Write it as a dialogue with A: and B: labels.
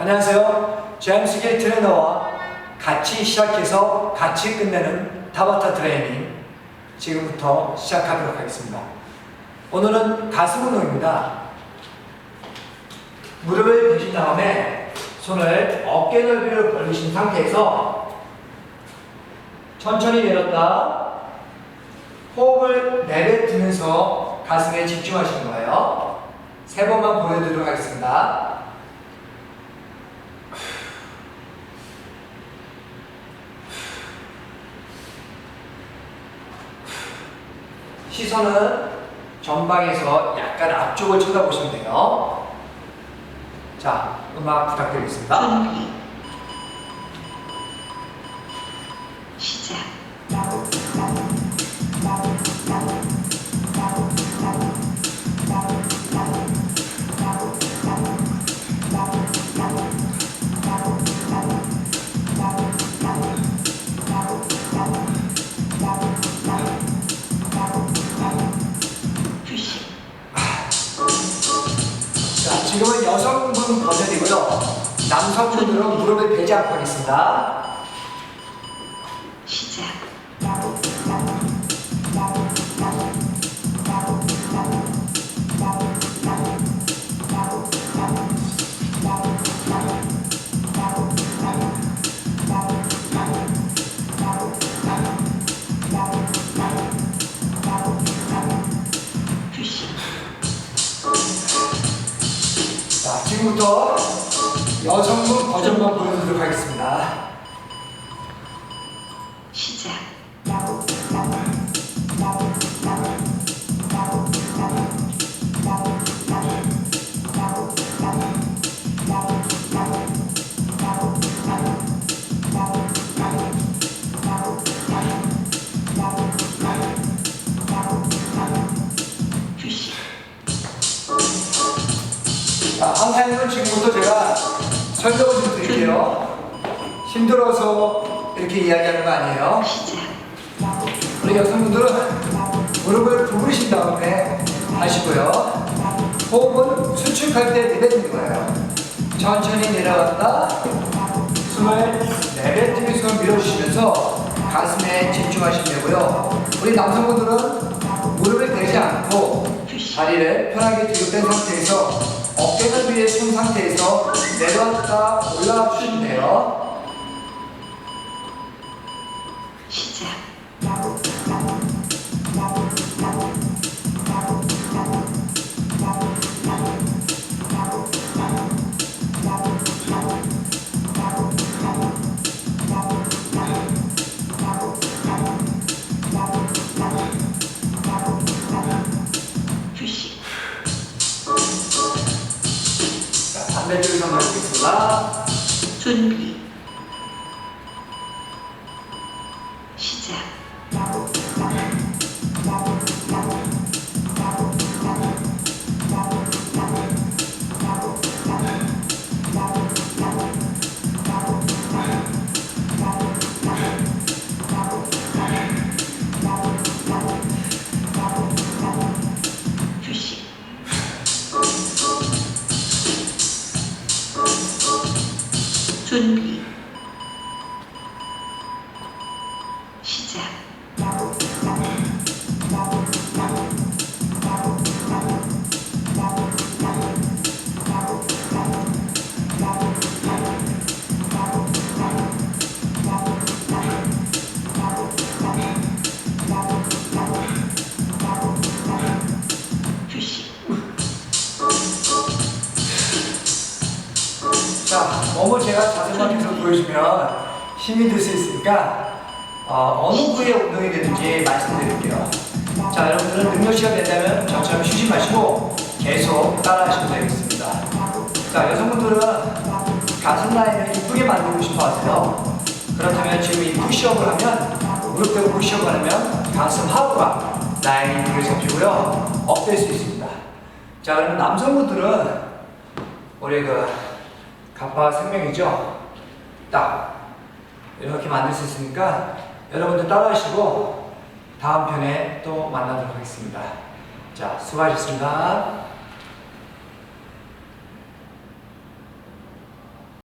A: 안녕하세요. 제임스 길 트레이너와 같이 시작해서 같이 끝내는 타바타 트레이닝 지금부터 시작하도록 하겠습니다. 오늘은 가슴 운동입니다. 무릎을 대신 다음에 손을 어깨 넓이로 벌리신 상태에서 천천히 내렸다 호흡을 내뱉으면서 가슴에 집중하시는 거예요. 세 번만 보여드리도록 하겠습니다. 시선은 전방에서 약간 앞쪽을 쳐다보시면 돼요. 자, 음악 부탁드리겠습니다.
B: 준비 시작
A: 버전이고요. 남성분들은 무릎을 베지 않고 하겠습니다. 지금부터 여성분 버전만 보여드리도록 하겠습니다. 자, 항상은 지금부터 제가 설명을 좀 드릴게요. 힘들어서 이렇게 이야기하는 거 아니에요. 우리 여성분들은 무릎을 구부리신 다음에 하시고요. 호흡은 수축할 때 내뱉는 거예요. 천천히 내려갔다 숨을 내뱉으면서 밀어주시면서 가슴에 집중하시면 되고요. 우리 남성분들은 무릎을 대지 않고 다리를 편하게 뒤로 뺀 상태에서 어깨 넓이에 손 상태에서 내려왔다 올라와 주시면 돼요.
B: 시작 준비 준비
A: 자, 너무 제가 자세만 계속 보여주면 힘이 들 수 있으니까 어, 느 부위의 운동이 되는지 말씀드릴게요. 자, 여러분들은 능력치가 된다면 저처럼 쉬지 마시고 계속 따라하시면 되겠습니다. 자, 여성분들은 가슴 라인을 이쁘게 만들고 싶어 하세요. 그렇다면 지금 이 푸시업을 하면 무릎 대고 푸시업을 하면 가슴 하부가 라인이 이쁘게 잡히고요. 업될 수 있습니다. 자, 그러면 남성분들은 우리 그 갑바 생명이죠. 딱 이렇게 만들 수 있으니까 여러분들 따라하시고 다음 편에 또 만나도록 하겠습니다. 자, 수고하셨습니다.